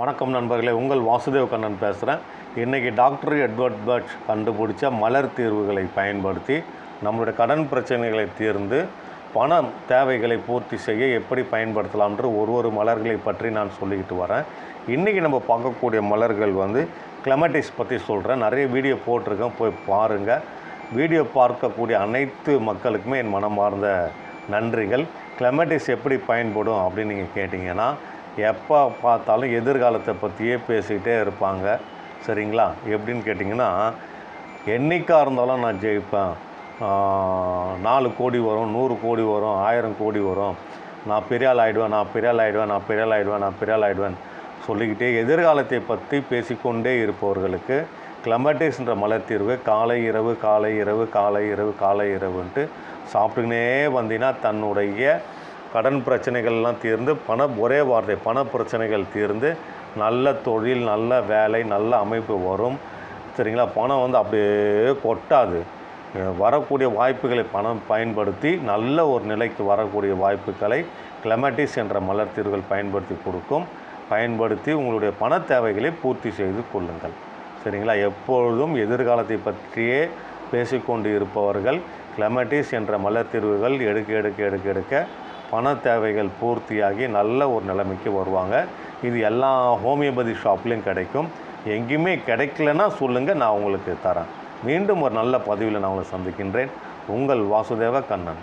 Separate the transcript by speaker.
Speaker 1: வணக்கம் நண்பர்களே உங்கள் வாசுதேவ் கண்ணன் பேசுகிறேன் இன்றைக்கி டாக்டர் எட்வர்ட் பர்ட் கண்டுபிடிச்ச மலர் தீர்வுகளை பயன்படுத்தி நம்மளுடைய கடன் பிரச்சனைகளை தீர்ந்து பண தேவைகளை பூர்த்தி செய்ய எப்படி பயன்படுத்தலாம்ன்ற ஒரு ஒரு மலர்களை பற்றி நான் சொல்லிக்கிட்டு வரேன். இன்றைக்கி நம்ம பார்க்கக்கூடிய மலர்கள் வந்து கிளமட்டிஸ் பற்றி சொல்கிறேன் நிறைய வீடியோ போட்டிருக்கேன் போய் பாருங்கள் வீடியோ பார்க்கக்கூடிய அனைத்து மக்களுக்குமே என் மனமார்ந்த நன்றிகள். கிளமட்டிஸ் எப்படி பயன்படும் அப்படின்னு நீங்கள் கேட்டிங்கன்னா எப்போ பார்த்தாலும் எதிர்காலத்தை பற்றியே பேசிக்கிட்டே இருப்பாங்க. சரிங்களா? எப்படின்னு கேட்டிங்கன்னா என்றைக்காக இருந்தாலும் நான் ஜெயிப்பேன். நாலு கோடி வரும் நூறு கோடி வரும் ஆயிரம் கோடி வரும். நான் பெரியால் ஆகிடுவேன் நான் பெரியால் ஆகிடுவேன் நான் பெரியால் ஆகிடுவேன் நான் பெரியால் ஆகிடுவேன் சொல்லிக்கிட்டே எதிர்காலத்தை பற்றி பேசிக்கொண்டே இருப்பவர்களுக்கு கிளம்பட்டிஸ்ன்ற மலர் தீர்வு காலை இரவு காலை இரவு காலை இரவு காலை இரவுன்ட்டு சாப்பிட்டுக்கினே வந்தீங்கன்னா தன்னுடைய கடன் பிரச்சனைகள்லாம் தீர்ந்து பண ஒரே வார்த்தை பண பிரச்சனைகள் தீர்ந்து நல்ல தொழில் நல்ல வேலை நல்ல அமைப்பு வரும். சரிங்களா? பணம் வந்து அப்படியே கொட்டாது. வரக்கூடிய வாய்ப்புகளை பணம் பயன்படுத்தி நல்ல ஒரு நிலைக்கு வரக்கூடிய வாய்ப்புகளை கிளமட்டிஸ் என்ற மலர் தீர்வுகள் பயன்படுத்தி கொடுக்கும். பயன்படுத்தி உங்களுடைய பண தேவைகளை பூர்த்தி செய்து கொள்ளுங்கள். சரிங்களா? எப்பொழுதும் எதிர்காலத்தை பற்றியே பேசிக்கொண்டு இருப்பவர்கள் கிளமட்டிஸ் என்ற மலர் தீர்வுகள் எடுக்க எடுக்க எடுக்க எடுக்க பண தேவைகள் பூர்த்தியாகி நல்ல ஒரு நிலைமைக்கு வருவாங்க. இது எல்லா ஹோமியோபதி ஷாப்லேயும் கிடைக்கும். எங்கேயுமே கிடைக்கலன்னா சொல்லுங்கள் நான் உங்களுக்கு தரேன். மீண்டும் ஒரு நல்ல பதிவில் நான் உங்களை சந்திக்கின்றேன். உங்கள் வாசுதேவ கண்ணன்.